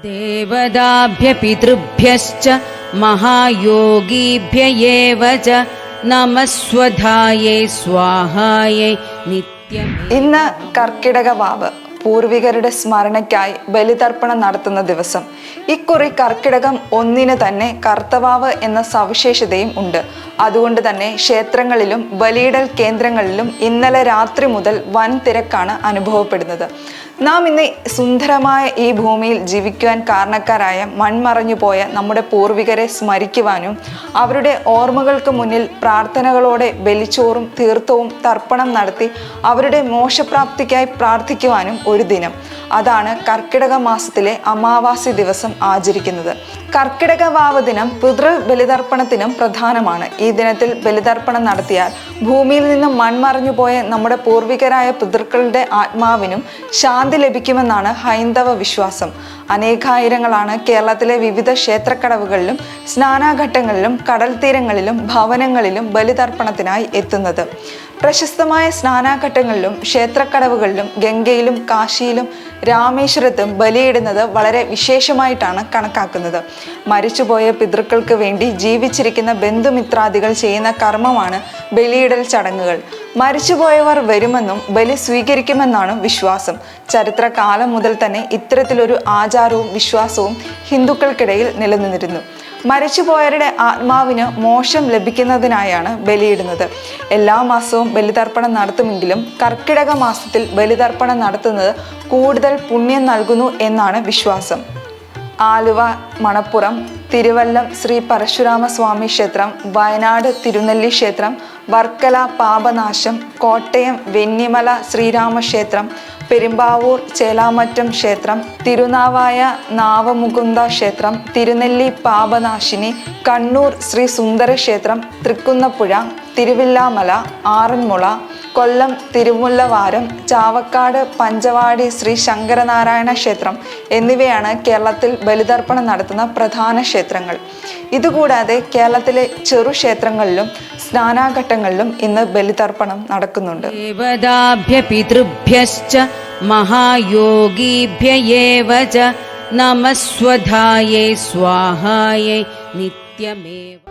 देवताभ्यपितृभ्यश्च महायोगीभ्य एव च नमस्वधायै स्वाहायै नित्यम् ഇന്ന് കർക്കിടക വാവ് പൂർവികരുടെ സ്മരണയ്ക്കായി ബലിതർപ്പണം നടത്തുന്ന ദിവസം ഇക്കുറി കർക്കിടകം ഒന്നിന് തന്നെ കർത്തവാവ് എന്ന സവിശേഷതയും ഉണ്ട് അതുകൊണ്ട് തന്നെ ക്ഷേത്രങ്ങളിലും ബലിയിടൽ കേന്ദ്രങ്ങളിലും ഇന്നലെ രാത്രി മുതൽ വൻ തിരക്കാണ് അനുഭവപ്പെടുന്നത് നാം ഇന്ന് സുന്ദരമായ ഈ ഭൂമിയിൽ ജീവിക്കുവാൻ കാരണക്കാരായ മൺമറഞ്ഞു പോയ നമ്മുടെ പൂർവികരെ സ്മരിക്കുവാനും അവരുടെ ഓർമ്മകൾക്ക് മുന്നിൽ പ്രാർത്ഥനകളോടെ ബലിച്ചോറും തീർത്ഥവും തർപ്പണം നടത്തി അവരുടെ മോശപ്രാപ്തിക്കായി പ്രാർത്ഥിക്കുവാനും ഒരു ദിനം. അതാണ് കർക്കിടക മാസത്തിലെ അമാവാസി ദിവസം ആചരിക്കുന്നത്. കർക്കിടക വാവ് ദിനം പിതൃ ബലിതർപ്പണത്തിനും പ്രധാനമാണ്. ഈ ദിനത്തിൽ ബലിതർപ്പണം നടത്തിയാൽ ഭൂമിയിൽ നിന്നും മൺമറഞ്ഞു പോയ നമ്മുടെ പൂർവികരായ പിതൃക്കളുടെ ആത്മാവിനും ശാന്തി ലഭിക്കുമെന്നാണ് ഹൈന്ദവ വിശ്വാസം. അനേകായിരങ്ങളാണ് കേരളത്തിലെ വിവിധ ക്ഷേത്രക്കടവുകളിലും സ്നാനാഘട്ടങ്ങളിലും കടൽ തീരങ്ങളിലും ഭവനങ്ങളിലും ബലിതർപ്പണത്തിനായി എത്തുന്നത്. പ്രശസ്തമായ സ്നാനാഘട്ടങ്ങളിലും ക്ഷേത്രക്കടവുകളിലും ഗംഗയിലും കാശിയിലും രാമേശ്വരത്തും ബലിയിടുന്നത് വളരെ വിശേഷമായിട്ടാണ് കണക്കാക്കുന്നത്. മരിച്ചുപോയ പിതൃക്കൾക്ക് വേണ്ടി ജീവിച്ചിരിക്കുന്ന ബന്ധുമിത്രാദികൾ ചെയ്യുന്ന കർമ്മമാണ് ബലിയിടൽ ചടങ്ങുകൾ. മരിച്ചുപോയവർ വരുമെന്നും ബലി സ്വീകരിക്കുമെന്നാണ് വിശ്വാസം. ചരിത്രകാലം മുതൽ തന്നെ ഇത്തരത്തിലൊരു ആചാരവും വിശ്വാസവും ഹിന്ദുക്കൾക്കിടയിൽ നിലനിന്നിരുന്നു. മരിച്ചുപോയവരുടെ ആത്മാവിന് മോശം ലഭിക്കുന്നതിനായാണ് ബലിയിടുന്നത്. എല്ലാ മാസവും ബലിതർപ്പണം നടത്തുമെങ്കിലും കർക്കിടക മാസത്തിൽ ബലിതർപ്പണം നടത്തുന്നത് കൂടുതൽ പുണ്യം നൽകുന്നു എന്നാണ് വിശ്വാസം. ആലുവ മണപ്പുറം തിരുവല്ലം ശ്രീ പരശുരാമ സ്വാമി ക്ഷേത്രം വയനാട് തിരുനെല്ലി ക്ഷേത്രം വർക്കല പാപനാശം കോട്ടയം വെന്നിമല ശ്രീരാമക്ഷേത്രം പെരുമ്പാവൂർ ചേലാമറ്റം ക്ഷേത്രം തിരുനാവായ നാവമുകുന്ദ ക്ഷേത്രം തിരുനെല്ലി പാപനാശിനി കണ്ണൂർ ശ്രീ സുന്ദര ക്ഷേത്രം തൃക്കുന്നപ്പുഴ തിരുവില്ലാമല ആറന്മുള കൊല്ലം തിരുമുല്ല വാരം ചാവക്കാട് പഞ്ചവാടി ശ്രീ ശങ്കരനാരായണ ക്ഷേത്രം എന്നിവയാണ് കേരളത്തിൽ ബലിതർപ്പണം നടത്തുന്ന പ്രധാന ക്ഷേത്രങ്ങൾ. ഇതുകൂടാതെ കേരളത്തിലെ ചെറു ക്ഷേത്രങ്ങളിലും സ്നാനാഘട്ടങ്ങളിലും ഇന്ന് ബലിതർപ്പണം നടക്കുന്നുണ്ട്. മഹായോഗീഭ്യയേവ നമസ്വധായേ സ്വാഹായേ നിത്യമേവ